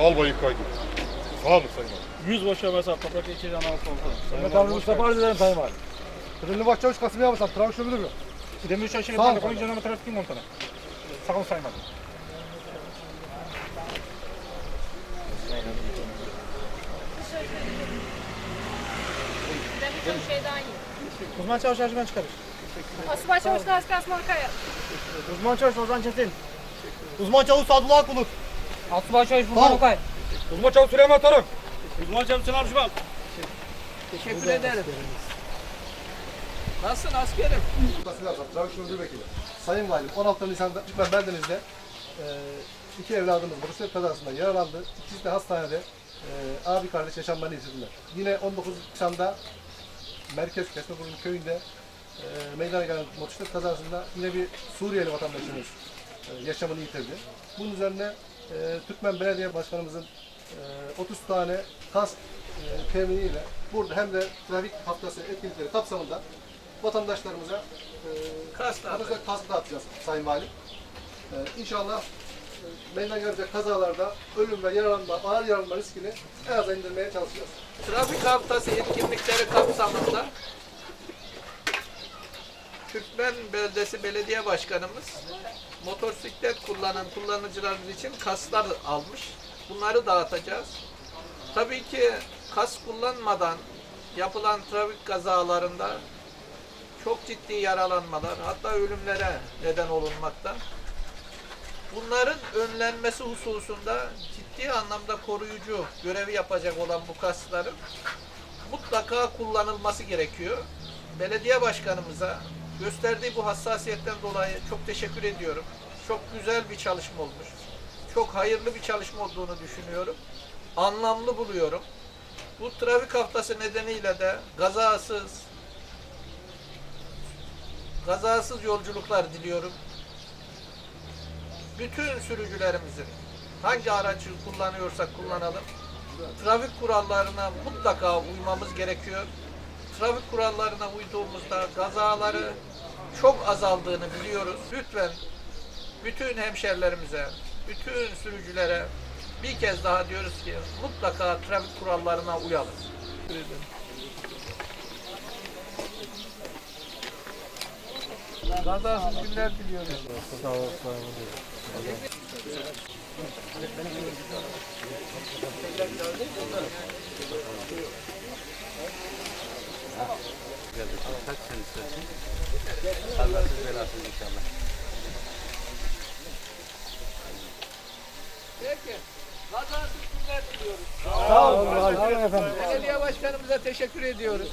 Albayı kaydı. Sağ olun Sayın Valim. Yüzbaşı Ömer Toprak İlçe Jandarma Komutanı. Mehmet abi Mustafa Ardı'dan Sayın Valim. Kırıllı Başçavuş Kasım Yavuzan, Trafik Şube Müdürü. Kıdemli Üç Aşırı Sağ olun. Bakanı Komutanı Jandarma Trafik Komutanı. Sağ olun Sayın Valim. Çok şeyden iyi. Uzman Çavuş Ercüment Çıkarır. Asubay Çavuş Ders Kasman Kaya. Uzman Çavuş Ozan Çetin. Uzman Çavuş Sadullah Kulut. Asubay Çavuş Furkan Okay. Uzman Çavuş Süleyman Tarım. Uzman Çavuş Sinan Şubat. Teşekkür ederim. Nasılsın askerim? Şube Müdürü Vekili. Sayın Valim, 16 Nisan'da ben Berdeniz'de e, iki evladımız motosiklet kazasında yaralandı. İkisi de hastanede e, abi kardeş yaşamlarını yitirdiler. Yine 19 Nisan'da Merkez Kesmeburnu köyünde e, meydana gelen motosiklet kazasında yine bir Suriyeli vatandaşımız e, yaşamını yitirdi. Bunun üzerine e, Türkmen Belediye Başkanımızın e, 30 tane kas e, teminiyle burada hem de trafik haftası etkinlikleri kapsamında vatandaşlarımıza e, Kas dağıtacağız. kask dağıtacağız Sayın Valim. E, inşallah e, meydana gelecek kazalarda ölüm ve yaralanma, ağır yaralanma riskini en aza indirmeye çalışacağız. Trafik haftası etkinlikleri kapsamında Türkmen Beldesi Belediye Başkanımız motosiklet kullanan kullanıcılarımız için kaslar almış. Bunları dağıtacağız. Tabii ki kas kullanmadan yapılan trafik kazalarında çok ciddi yaralanmalar hatta ölümlere neden olunmakta. Bunların önlenmesi hususunda ciddi anlamda koruyucu görevi yapacak olan bu kasların mutlaka kullanılması gerekiyor. Belediye başkanımıza gösterdiği bu hassasiyetten dolayı çok teşekkür ediyorum. Çok güzel bir çalışma olmuş. Çok hayırlı bir çalışma olduğunu düşünüyorum. Anlamlı buluyorum. Bu trafik haftası nedeniyle de gazasız, gazasız yolculuklar diliyorum bütün sürücülerimizin hangi aracı kullanıyorsak kullanalım trafik kurallarına mutlaka uymamız gerekiyor. Trafik kurallarına uyduğumuzda kazaları çok azaldığını biliyoruz. Lütfen bütün hemşerilerimize, bütün sürücülere bir kez daha diyoruz ki mutlaka trafik kurallarına uyalım. Kazasız günler diliyoruz. Peki. Kazasız günler diliyoruz. Sağ olun, sağ olun efendim. Belediye başkanımıza teşekkür ediyoruz.